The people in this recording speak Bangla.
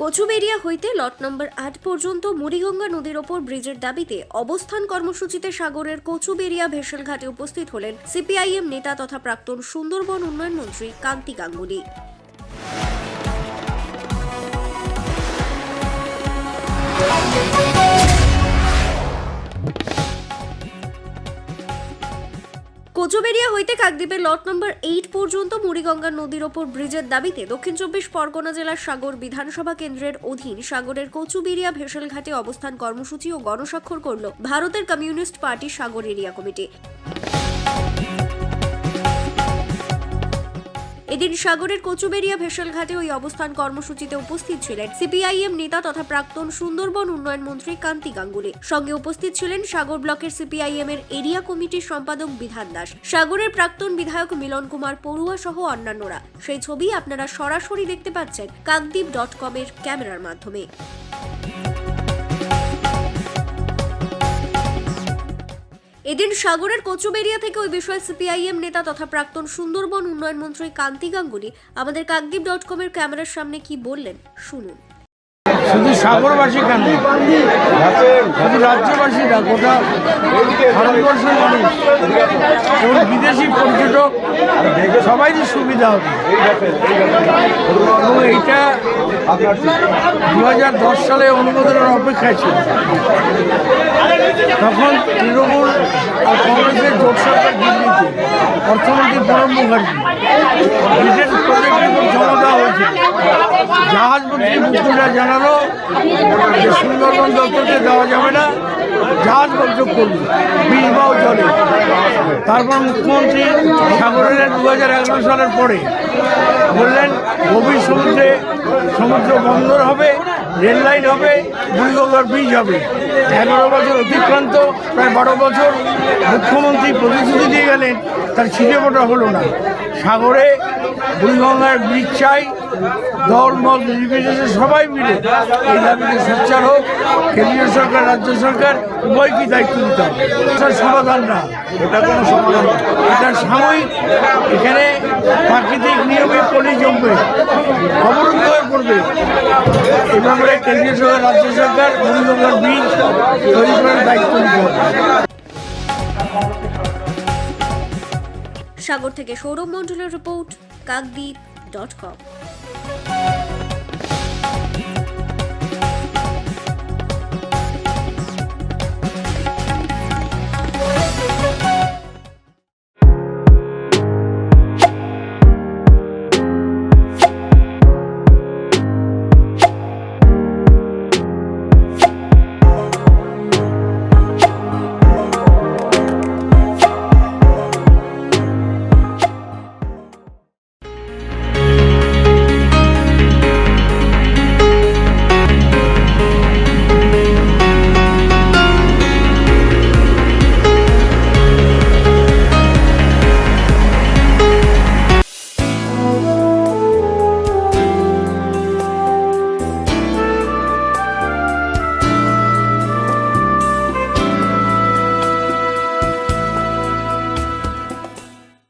কচুবেরিয়া হইতে লট নম্বর আট পর্যন্ত মুড়িগঙ্গা নদীর ওপর ব্রিজের দাবিতে অবস্থান কর্মসূচিতে সাগরের কচুবেরিয়া ভেসেল ঘাটে উপস্থিত হলেন সিপিআইএম নেতা তথা প্রাক্তন সুন্দরবন উন্নয়ন মন্ত্রী কান্তি গাঙ্গুলি। কোচবেরিয়া হইতে কাকদ্বীপের লট নম্বর এইট পর্যন্ত মুড়িগঙ্গা নদীর ওপর ব্রিজের দাবিতে দক্ষিণ চব্বিশ পরগনা জেলার সাগর বিধানসভা কেন্দ্রের অধীন সাগরের কচুবেরিয়া ভেসেলঘাটে অবস্থান কর্মসূচি ও গণস্বাক্ষর করল ভারতের communist party Sagar area committee. এদিন সাগরের কচুবেরিয়া ভেসেল ঘাটে ওই অবস্থান কর্মসূচিতে উপস্থিত ছিলেন সিপিআইএম নেতা তথা প্রাক্তন সুন্দরবন উন্নয়ন মন্ত্রী কান্তি গাঙ্গুলি। সঙ্গে উপস্থিত ছিলেন সাগর ব্লকের সিপিআইএম এর এরিয়া কমিটির সম্পাদক বিধান দাস। সাগরের প্রাক্তন বিধায়ক মিলন কুমার পড়ুয়া সহ অন্যান্যরা। সেই ছবি আপনারা সরাসরি দেখতে পাচ্ছেন কাকদ্বীপ ডট কমের ক্যামেরার মাধ্যমে। এদিন সাগরের কচুবেরিয়া থেকে ওই বিষয়ে সিপিআইএম নেতা তথা প্রাক্তন সুন্দরবন উন্নয়ন মন্ত্রী কান্তি গাঙ্গুলি আমাদের কাকদ্বীপ ডট কমের ক্যামেরার সামনে কি বললেন, শুনুন। শুধু সাগরবাসী কেন? শুধু রাজ্যবাসী না গোটা ভারতবর্ষের মানুষ। বিদেশি পর্যটক, সবাইরই সুবিধা হবে। এবং এইটা দু হাজার দশ সালে অনুমোদনের অপেক্ষায় ছিল। তখন তৃণমূল জোট সরকার দিল্লিতে অর্থমন্ত্রী প্রণব মুখার্জি। বিশেষ জমা দেওয়া হয়েছিল জাহাজ মন্ত্রী মুকুলরা জানালো যে সুন্দরবন দপ্তরকে দেওয়া যাবে না। জাহাজ বন্ধ করবে। বীজ বাও তারপর মুখ্যমন্ত্রী সাগরের দু হাজার এগারো সালের পরে বললেন, গভীর সমুদ্রে সমুদ্র বন্দর হবে। রেল লাইন হবে বুড়িগঙ্গার ব্রিজ হবে। এগারো বছর অতিক্রান্ত, প্রায় বারো বছর মুখ্যমন্ত্রী প্রতিশ্রুতি দিয়ে গেলেন, তার ছিটে ফোটা হলো না। সাগরে বুড়িগঙ্গার ব্রিজ চাই দল মত নির্বিশেষে সবাই মিলে এই দাবিতে সোচ্চার হোক। কেন্দ্রীয় সরকার রাজ্য সরকার উভয়কে দায়িত্ব দিতে হবে? এটার সমাধান না। এটা কোনো সমাধান না। এটা সাময়িক। এখানে প্রাকৃতিক নিয়মে পলি জমবে অবরুদ্ধ হয়ে পড়বে। এভাবে কেন্দ্রীয় সরকার রাজ্য সরকার বুড়িগঙ্গার ব্রিজ তৈরি করার দায়িত্ব নিতে হবে। সাগর থেকে সৌরভ মণ্ডলের রিপোর্ট কাকদ্বীপ ডট কম।